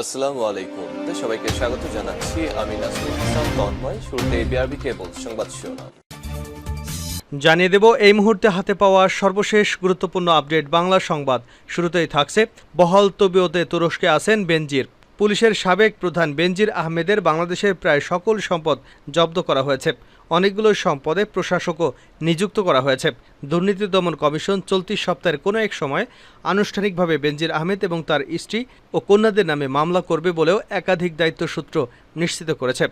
আসসালামু আলাইকুম। সবাইকে স্বাগত জানাচ্ছি। আমি নাসরুল হাসান তন্ময়। শুরুতে বিআরবি কেবল সংবাদ শিরোনাম। জানিয়ে দেব, এই মুহূর্তে হাতে পাওয়া সর্বশেষ গুরুত্বপূর্ণ আপডেট বাংলা সংবাদ। শুরুতেই থাকছে বহল তবিয়তে তুরস্কে আছেন বেনজির। পুলিশের সাবেক প্রধান বেনজির আহমেদের বাংলাদেশের প্রায় সকল সম্পদ জব্দ করা হয়েছে। অনেকগুলো সম্পদে প্রশাসকও নিযুক্ত করা হয়েছে। দুর্নীতি দমন কমিশন চলতি সপ্তাহের কোনো এক সময় আনুষ্ঠানিকভাবে বেনজির আহমেদ এবং তার স্ত্রী ও কন্যাদের নামে মামলা করবে বলেও একাধিক দায়িত্ব সূত্র নিশ্চিত করেছে।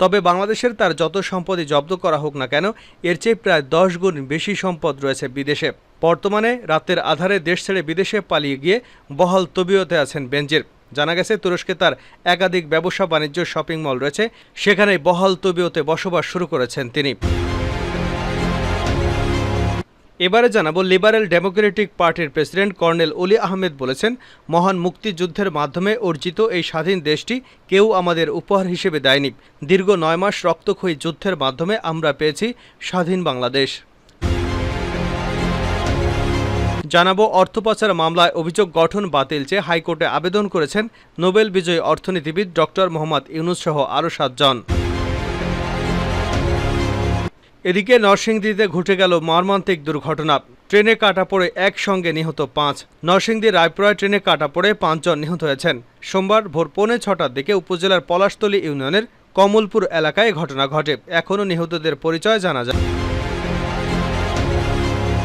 তবে বাংলাদেশের তার যত সম্পদই জব্দ করা হোক না কেন, এর চেয়ে প্রায় দশ গুণ বেশি সম্পদ রয়েছে বিদেশে। বর্তমানে রাতের আধারে দেশ ছেড়ে বিদেশে পালিয়ে গিয়ে বহাল তবিয়তে আছেন বেনজির। জানা গেছে, তুরস্কে তার একাধিক ব্যবসা বাণিজ্য শপিং মল রয়েছে। সেখানে বহাল তবিয়তে বসবাস শুরু করেছেন তিনি। এবারে জানাব, লিবারেল ডেমোক্রেটিক পার্টির প্রেসিডেন্ট কর্নেল অলি আহমেদ বলেছেন, মহান মুক্তিযুদ্ধের মাধ্যমে অর্জিত এই স্বাধীন দেশটি কেউ আমাদের উপহার হিসেবে দেয়নি। দীর্ঘ নয় মাস রক্তক্ষয়ী যুদ্ধের মাধ্যমে আমরা পেয়েছি স্বাধীন বাংলাদেশ। জানাব অর্থ পাচার মামলায় অভিযোগ গঠন বাতিল চেয়ে হাইকোর্টে আবেদন করেছেন নোবেল বিজয়ী অর্থনীতিবিদ ডক্টর মোহাম্মদ ইউনুস সহ আরও সাতজন। এদিকে নরসিংদীতে ঘটে গেল মর্মান্তিক দুর্ঘটনা। ট্রেনে কাটা পড়ে একসঙ্গে নিহত পাঁচ। নরসিংদী রায়পুরায় ট্রেনে কাটা পড়ে পাঁচজন নিহত হয়েছেন। সোমবার ভোর পৌনে ছটার দিকে উপজেলার পলাশতলী ইউনিয়নের কমলপুর এলাকায় ঘটনা ঘটে। এখনও নিহতদের পরিচয় জানা যায়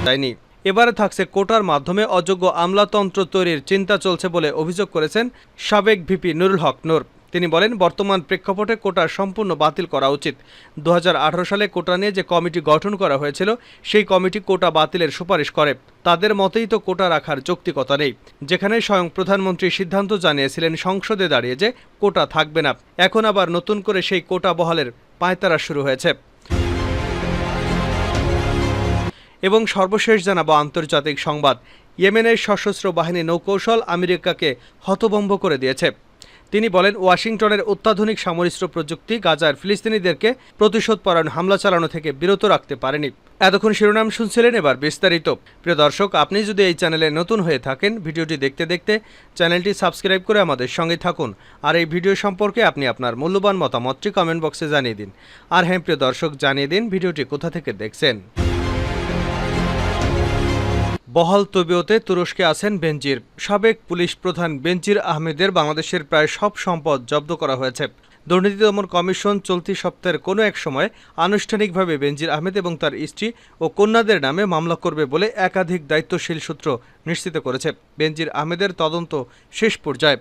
যায়নি। এবারে থাকছে কোটার মাধ্যমে অযোগ্য আমলাতন্ত্র তৈরির চিন্তা চলছে বলে অভিযোগ করেছেন সাবেক ভিপি নুরুল হক নূর। তিনি বলেন, বর্তমান প্রেক্ষাপটে কোটা সম্পূর্ণ বাতিল করা উচিত। দু হাজার আঠারো সালে কোটা নিয়ে যে কমিটি গঠন করা হয়েছিল, সেই কমিটি কোটা বাতিলের সুপারিশ করে। তাদের মতেই তো কোটা রাখার যৌক্তিকতা নেই। যেখানে স্বয়ং প্রধানমন্ত্রী সিদ্ধান্ত জানিয়েছিলেন, সংসদে দাঁড়িয়ে যে কোটা থাকবে না। এখন আবার নতুন করে সেই কোটা বহালের পায়তারা শুরু হয়েছে। এবং সর্বশেষ জানাব আন্তর্জাতিক সংবাদ। ইয়েমেনের সশস্ত্র বাহিনী নৌকৌশল আমেরিকাকে হতভম্ব করে দিয়েছে। তিনি বলেন, ওয়াশিংটনের অত্যাধুনিক সামরিস্ত্র প্রযুক্তি গাজার ফিলিস্তিনিদেরকে প্রতিশোধ পরায়ণ হামলা চালানো থেকে বিরত রাখতে পারেনি। এতক্ষণ শিরোনাম শুনছিলেন এবার বিস্তারিত। প্রিয় দর্শক, আপনি যদি এই চ্যানেলে নতুন হয়ে থাকেন, ভিডিওটি দেখতে দেখতে চ্যানেলটি সাবস্ক্রাইব করে আমাদের সঙ্গে থাকুন। আর এই ভিডিও সম্পর্কে আপনি আপনার মূল্যবান মতামতটি কমেন্ট বক্সে জানিয়ে দিন। আর হ্যাঁ প্রিয় দর্শক, জানিয়ে দিন ভিডিওটি কোথা থেকে দেখছেন। বহাল তবিয়তে তুরস্কে আছেন বেনজির। সাবেক পুলিশ প্রধান বেনজির আহমেদের বাংলাদেশের প্রায় সব সম্পদ জব্দ করা হয়েছে। দুর্নীতি দমন কমিশন চলতি সপ্তাহের কোনো এক সময় আনুষ্ঠানিকভাবে বেনজির আহমেদ এবং তার স্ত্রী ও কন্যাদের নামে মামলা করবে বলে একাধিক দায়িত্বশীল সূত্র নিশ্চিত করেছে। বেনজির আহমেদের তদন্ত শেষ পর্যায়ে।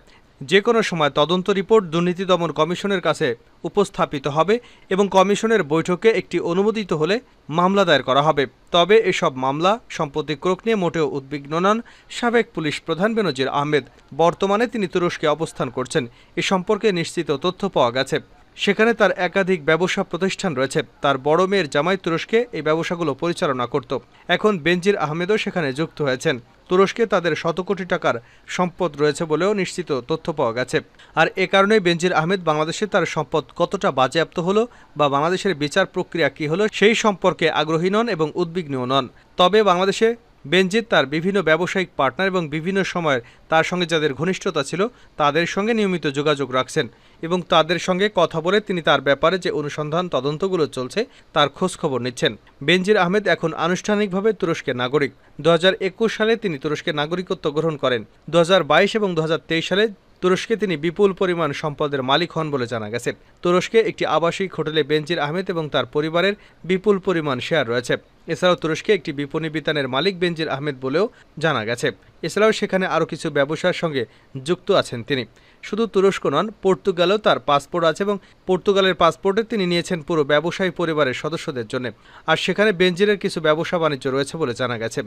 যে কোনো সময় তদন্ত রিপোর্ট দুর্নীতি দমন কমিশনের কাছে উপস্থাপিত হবে এবং কমিশনের বৈঠকে একটি অনুমোদিত হলে মামলা দায়ের করা হবে। তবে এসব মামলা সম্পত্তি ক্রোক নিয়ে মোটেও উদ্বিগ্ন নন সাবেক পুলিশ প্রধান বেনজির আহমেদ। বর্তমানে তিনি তুরস্কে অবস্থান করছেন। এ সম্পর্কে নিশ্চিত তথ্য পাওয়া গেছে। সেখানে তার একাধিক ব্যবসা প্রতিষ্ঠান রয়েছে। তার বড় মেয়ের জামাই তুরস্কে এই ব্যবসাগুলো পরিচালনা করত। এখন বেনজির আহমেদও সেখানে যুক্ত হয়েছেন। তুরস্কে তাদের শত কোটি টাকার সম্পদ রয়েছে বলেও নিশ্চিত তথ্য পাওয়া গেছে। আর এ কারণে বেনজির আহমেদ বাংলাদেশে তার সম্পদ কতটা বাজেয়াপ্ত হলো বা বাংলাদেশের বিচার প্রক্রিয়া কী হলো সেই সম্পর্কে আগ্রহী নন এবং উদ্বিগ্নও নন। তবে বাংলাদেশে বেনজির তার বিভিন্ন ব্যবসায়িক পার্টনার এবং বিভিন্ন সময়ের তার সঙ্গে যাদের ঘনিষ্ঠতা ছিল, তাদের সঙ্গে নিয়মিত যোগাযোগ রাখছেন এবং তাদের সঙ্গে কথা বলে তিনি তার ব্যাপারে যে অনুসন্ধান তদন্তগুলো চলছে, তার খোঁজখবর নিচ্ছেন। বেনজির আহমেদ এখন আনুষ্ঠানিকভাবে তুরস্কের নাগরিক। দু হাজার একুশ সালে তিনি তুরস্কের নাগরিকত্ব গ্রহণ করেন। দু হাজার বাইশ এবং দু হাজার তেইশ সালে তুরস্কে তিনি বিপুল পরিমাণ সম্পদের মালিক হন বলে জানা গেছে। তুরস্কে একটি আবাসিক হোটেলে বেনজির আহমেদ এবং তার পরিবারের বিপুল পরিমাণ শেয়ার রয়েছে। এছাড়াও তুরস্কে একটি বিপণী বিতানের মালিক বেনজির আহমেদ বলেও জানা গেছে। এছাড়াও সেখানে আরও কিছু ব্যবসার সঙ্গে যুক্ত আছেন তিনি। শুধু তুরস্ক নন, পর্তুগালেও তার পাসপোর্ট আছে এবং পর্তুগালের পাসপোর্টে তিনি নিয়েছেন পুরো ব্যবসায়ী পরিবারের সদস্যদের জন্য। আর সেখানে বেঞ্জিরের কিছু ব্যবসা বাণিজ্য রয়েছে বলে জানা গেছে।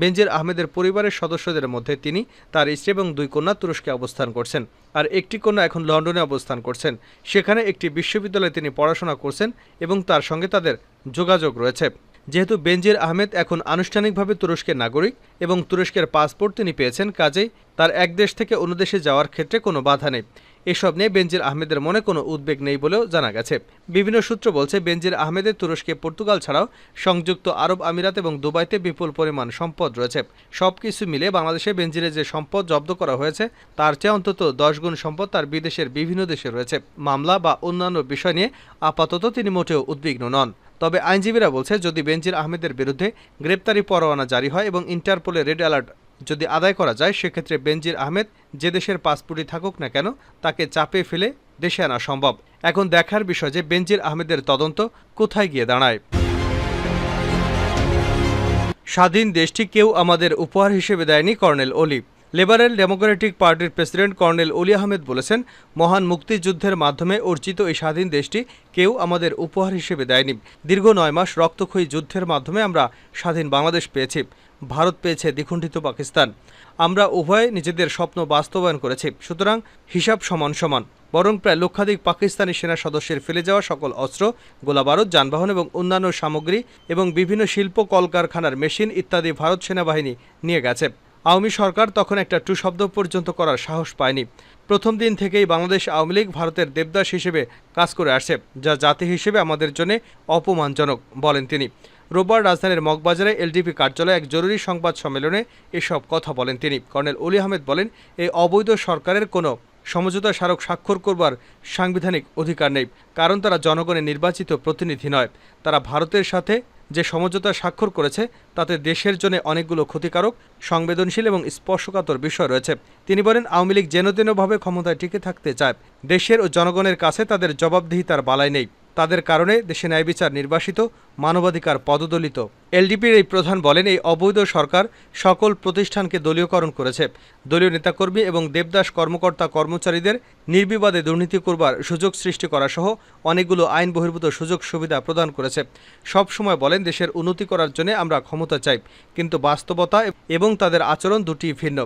বেঞ্জির আহমেদের পরিবারের সদস্যদের মধ্যে তিনি তার স্ত্রী এবং দুই কন্যা তুরস্কে অবস্থান করছেন। আর একটি কন্যা এখন লন্ডনে অবস্থান করছেন। সেখানে একটি বিশ্ববিদ্যালয়ে তিনি পড়াশোনা করছেন এবং তার সঙ্গে তাদের যোগাযোগ রয়েছে। যেহেতু বেনজির আহমেদ এখন আনুষ্ঠানিকভাবে তুরস্কের নাগরিক এবং তুরস্কের পাসপোর্ট তিনি পেয়েছেন কাজেই, তার এক দেশ থেকে অন্য দেশে যাওয়ার ক্ষেত্রে কোনো বাধা নেই। এসব নিয়ে বেনজির আহমেদের মনে কোনো উদ্বেগ নেই বলেও জানা গেছে। বিভিন্ন সূত্র বলছে, বেনজির আহমেদের তুরস্কে পর্তুগাল ছাড়াও সংযুক্ত আরব আমিরাত এবং দুবাইতে বিপুল পরিমাণ সম্পদ রয়েছে। সবকিছু মিলে বাংলাদেশে বেনজিরের যে সম্পদ জব্দ করা হয়েছে, তার চেয়ে অন্তত দশ গুণ সম্পদ তার বিদেশের বিভিন্ন দেশে রয়েছে। মামলা বা অন্যান্য বিষয় নিয়ে আপাতত তিনি মোটেও উদ্বিগ্ন নন। তবে আইনজীবীরা বলছে, যদি বেনজির আহমেদের বিরুদ্ধে গ্রেপ্তারি পরোয়ানা জারি হয় এবং ইন্টারপোলে রেড অ্যালার্ট যদি আদায় করা যায়, সেক্ষেত্রে বেনজির আহমেদ যে দেশের পাসপোর্টই থাকুক না কেন, তাকে চাপে ফেলে দেশে আনা সম্ভব। এখন দেখার বিষয় যে বেনজির আহমেদের তদন্ত কোথায় গিয়ে দাঁড়ায়। স্বাধীন দেশটি কেউ আমাদের উপহার হিসেবে দেয়নি, কর্নেল অলি লেবারেল ডেমোক্রেটিক পার্টির প্রেসিডেন্ট কর্নেল অলি আহমেদ বলেছেন, মহান মুক্তিযুদ্ধের মাধ্যমে অর্জিত এই স্বাধীন দেশটি কেউ আমাদের উপহার হিসেবে দেয়নি। দীর্ঘ নয় মাস রক্তক্ষয়ী যুদ্ধের মাধ্যমে আমরা স্বাধীন বাংলাদেশ পেয়েছি। ভারত পেয়েছে দ্বিখণ্ডিত পাকিস্তান। আমরা উভয়ে নিজেদের স্বপ্ন বাস্তবায়ন করেছি। সুতরাং হিসাব সমান সমান। বরং প্রায় লক্ষাধিক পাকিস্তানি সেনা সদস্যের ফেলে যাওয়া সকল অস্ত্র, গোলাবারুদ, যানবাহন এবং অন্যান্য সামগ্রী এবং বিভিন্ন শিল্প কলকারখানার মেশিন ইত্যাদি ভারত সেনাবাহিনী নিয়ে গেছে। আওয়ামী সরকার তখন একটা টু শব্দ পর্যন্ত করার সাহস পায়নি। প্রথম দিন থেকেই বাংলাদেশ আওয়ামী লীগ ভারতের দেবদাস হিসেবে কাজ করে আসছে, যা জাতি হিসেবে আমাদের জন্য অপমানজনক, বলেন তিনি। রোববার রাজধানীর মগবাজারে এলডিপি কার্যালয়ে এক জরুরি সংবাদ সম্মেলনে এসব কথা বলেন তিনি। কর্নেল অলি আহমেদ বলেন, এই অবৈধ সরকারের কোনো সমঝোতা স্মারক স্বাক্ষর করবার সাংবিধানিক অধিকার নেই, কারণ তারা জনগণের নির্বাচিত প্রতিনিধি নয়। তারা ভারতের সাথে যে সমঝোতা স্বাক্ষর করেছে, তাতে দেশের জন্য অনেকগুলো ক্ষতিকারক, সংবেদনশীল এবং স্পর্শকাতর বিষয় রয়েছে। তিনি বলেন, আওয়ামী লীগ যেন তেনভাবে ক্ষমতায় টিকে থাকতে চায়। দেশের ও জনগণের কাছে তাদের জবাবদিহিতার বালাই নেই। তাদের কারণে দেশে ন্যায় বিচার নির্বাসিত, মানবাধিকার পদদলিত। এলডিপির এই প্রধান বলেন, এই অবৈধ সরকার সকল প্রতিষ্ঠানকে দলীয়করণ করেছে। দলীয় নেতাকর্মী এবং দেবদাস কর্মকর্তা কর্মচারীদের নির্বিবাদে দুর্নীতি করবার সুযোগ সৃষ্টি করা সহ অনেকগুলো আইন বহির্ভূত সুযোগ সুবিধা প্রদান করেছে। সব সময় বলেন, দেশের উন্নতি করার জন্য আমরা ক্ষমতা চাই, কিন্তু বাস্তবতা এবং তাদের আচরণ দুটি ভিন্ন।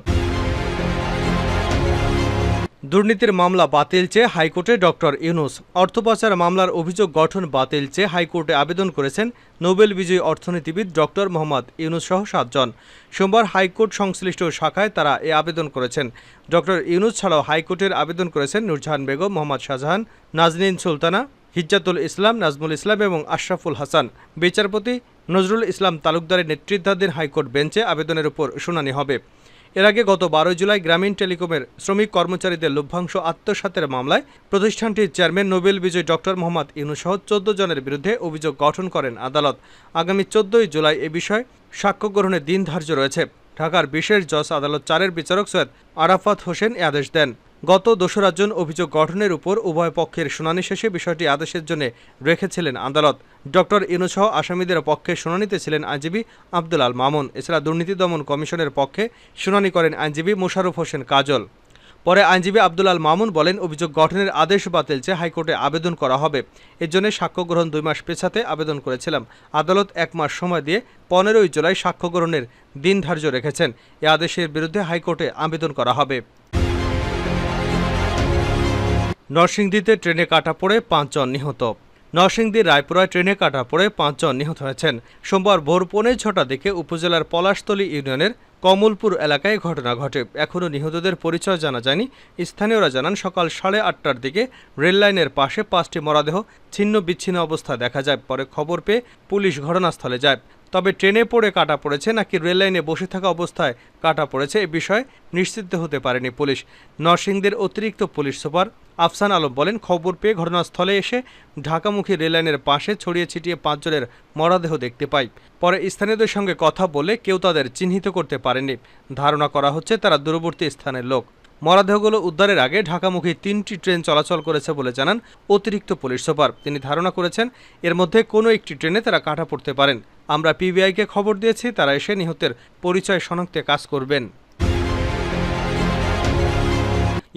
দুর্নীতির মামলা বাতিল চেয়ে হাইকোর্টে ডক্টর ইউনুস। অর্থপাচার মামলার অভিযোগ গঠন বাতিল চেয়ে হাইকোর্টে আবেদন করেছেন নোবেল বিজয়ী অর্থনীতিবিদ ডক্টর মোহাম্মদ ইউনুস সহ সাতজন। সোমবার হাইকোর্ট সংশ্লিষ্ট শাখায় তারা এ আবেদন করেছেন। ডক্টর ইউনুস ছাড়াও হাইকোর্টের আবেদন করেছেন নূরজাহান বেগম, মোহাম্মদ শাহজাহান, নাজনীন সুলতানা, হিজ্জাতুল ইসলাম, নাজমুল ইসলাম এবং আশরাফুল হাসান। বিচারপতি নজরুল ইসলাম তালুকদারের নেতৃত্বাধীন হাইকোর্ট বেঞ্চে আবেদনের উপর শুনানি হবে। এর আগে গত বারোই জুলাই গ্রামীণ টেলিকমের শ্রমিক কর্মচারীদের লভ্যাংশ আত্মসাতের মামলায় প্রতিষ্ঠানটির চেয়ারম্যান নোবেল বিজয়ী ডক্টর মোহাম্মদ ইউনুস সহ চোদ্দ জনের বিরুদ্ধে অভিযোগ গঠন করেন আদালত। আগামী চোদ্দই জুলাই এ বিষয়ে সাক্ষ্য গ্রহণের দিন ধার্য রয়েছে। ঢাকার বিশেষ জজ আদালত চারের বিচারক সৈয়দ আরাফাত হোসেন এ আদেশ দেন। গত দোসরা জুন অভিযোগ গঠনের উপর উভয় পক্ষের শুনানি শেষে বিষয়টি আদেশের জন্য রেখেছিলেন আদালত। ডক্টর ইনুসহ আসামিদের পক্ষে শুনানিতে ছিলেন আইনজীবী আব্দুল আল মামুন। এছাড়া দুর্নীতি দমন কমিশনের পক্ষে শুনানি করেন আইনজীবী মোশাররফ হোসেন কাজল। পরে আইনজীবী আব্দুল আল মামুন বলেন, অভিযোগ গঠনের আদেশ বাতিল চেয়ে হাইকোর্টে আবেদন করা হবে। এর জন্য সাক্ষ্য গ্রহণ দুই মাস পেছাতে আবেদন করেছিলাম। আদালত এক মাস সময় দিয়ে পনেরোই জুলাই সাক্ষ্য গ্রহণের দিন ধার্য রেখেছেন। এ আদেশের বিরুদ্ধে হাইকোর্টে আবেদন করা হবে। নরসিংদীতে ট্রেনে কাটা পড়ে পাঁচজন নিহত। নরসিংদীর রায়পুরায় ট্রেনে কাটা পড়ে পাঁচজন নিহত হয়েছেন। সোমবার ভোর পৌনে ছটা দিকে উপজেলার পলাশতলী ইউনিয়নের কমলপুর এলাকায় ঘটনা ঘটে। এখনও নিহতদের পরিচয় জানা যায়নি। স্থানীয়রা জানান, সকাল সাড়ে আটটার দিকে রেললাইনের পাশে পাঁচটি মরাদেহ ছিন্ন বিচ্ছিন্ন অবস্থা দেখা যায়। পরে খবর পেয়ে পুলিশ ঘটনাস্থলে যায়। তবে ট্রেনে পড়ে কাটা পড়েছে নাকি রেললাইনে বসে থাকা অবস্থায় কাটা পড়েছে এ বিষয়ে নিশ্চিত হতে পারেনি পুলিশ। নরসিংদের অতিরিক্ত পুলিশ সুপার আফসান আলম বলেন, খবর পেয়ে ঘটনাস্থলে এসে ঢাকামুখী রেললাইনের পাশে ছড়িয়ে ছিটিয়ে পাঁচজনের মরাদেহ দেখতে পাই। পরে স্থানীয়দের সঙ্গে কথা বলে কেউ তাদের চিহ্নিত করতে পারেনি ধারণা করা হচ্ছে তারা দূরবর্তী স্থানের লোক। মরাদেহগুলো উদ্ধারের আগে ঢাকামুখী তিনটি ট্রেন চলাচল করেছে বলে জানান অতিরিক্ত পুলিশ সুপার। তিনি ধারণা করেছেন, এর মধ্যে কোনো একটি ট্রেনে তারা কাটা পড়তে পারেন। আমরা পিবিআইকে খবর দিয়েছি তারা এসে নিহতের পরিচয় শনাক্তে কাজ করবেন।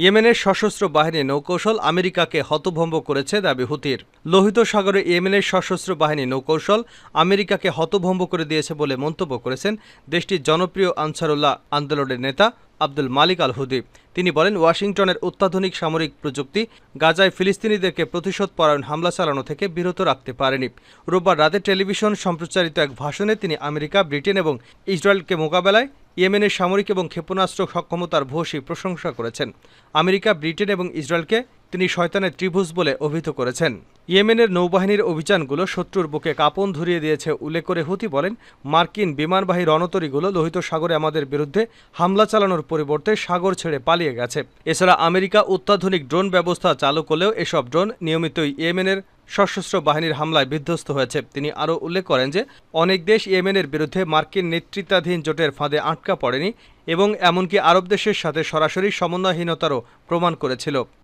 ইয়েমেনের সশস্ত্র বাহিনী নৌকৌশল আমেরিকাকে হতভম্ব করেছে দাবি হুতির। লোহিত সাগরে ইয়েমেনের সশস্ত্র বাহিনী নৌকৌশল আমেরিকাকে হতভম্ব করে দিয়েছে বলে মন্তব্য করেছেন দেশটির জনপ্রিয় আনসারুল্লাহ আন্দোলনের নেতা আব্দুল মালিক আল হুদি তিনি বলেন, ওয়াশিংটনের অত্যাধুনিক সামরিক প্রযুক্তি গাজায় ফিলিস্তিনিদেরকে প্রতিশোধ পরায়ণ হামলা চালানো থেকে বিরত রাখতে পারেনি। রোববার রাতে টেলিভিশন সম্প্রচারিত এক ভাষণে তিনি আমেরিকা, ব্রিটেন এবং ইসরায়েলকে মোকাবেলায় ইয়েমেনের সামরিক এবং ক্ষেপণাস্ত্র সক্ষমতার ভূয়সী প্রশংসা করেছেন। আমেরিকা ব্রিটেন এবং ইসরায়েলকে তিনি শয়তানের ত্রিভুজ বলে অভিহিত করেছেন। ইয়েমেনের নৌবাহিনীর অভিযানগুলো শত্রুর বুকে কাঁপন ধরিয়ে দিয়েছে, উল্লেখ করে হুতি বলেন, মার্কিন বিমানবাহী রণতরীগুলো লোহিত সাগরে আমাদের বিরুদ্ধে হামলা চালানোর পরিবর্তে সাগর ছেড়ে পালিয়ে গেছে। এছাড়া আমেরিকা অত্যাধুনিক ড্রোন ব্যবস্থা চালু করলেও এসব ড্রোন নিয়মিতই ইয়েমেনের সশস্ত্র বাহিনীর হামলায় বিধ্বস্ত হয়েছে। তিনি আরও উল্লেখ করেন যে, অনেক দেশ ইয়েমেনের বিরুদ্ধে মার্কিন নেতৃত্বাধীন জোটের ফাঁদে আটকা পড়েনি এবং এমনকি আরব দেশের সাথে সরাসরি সমন্বয়হীনতারও প্রমাণ করেছিল।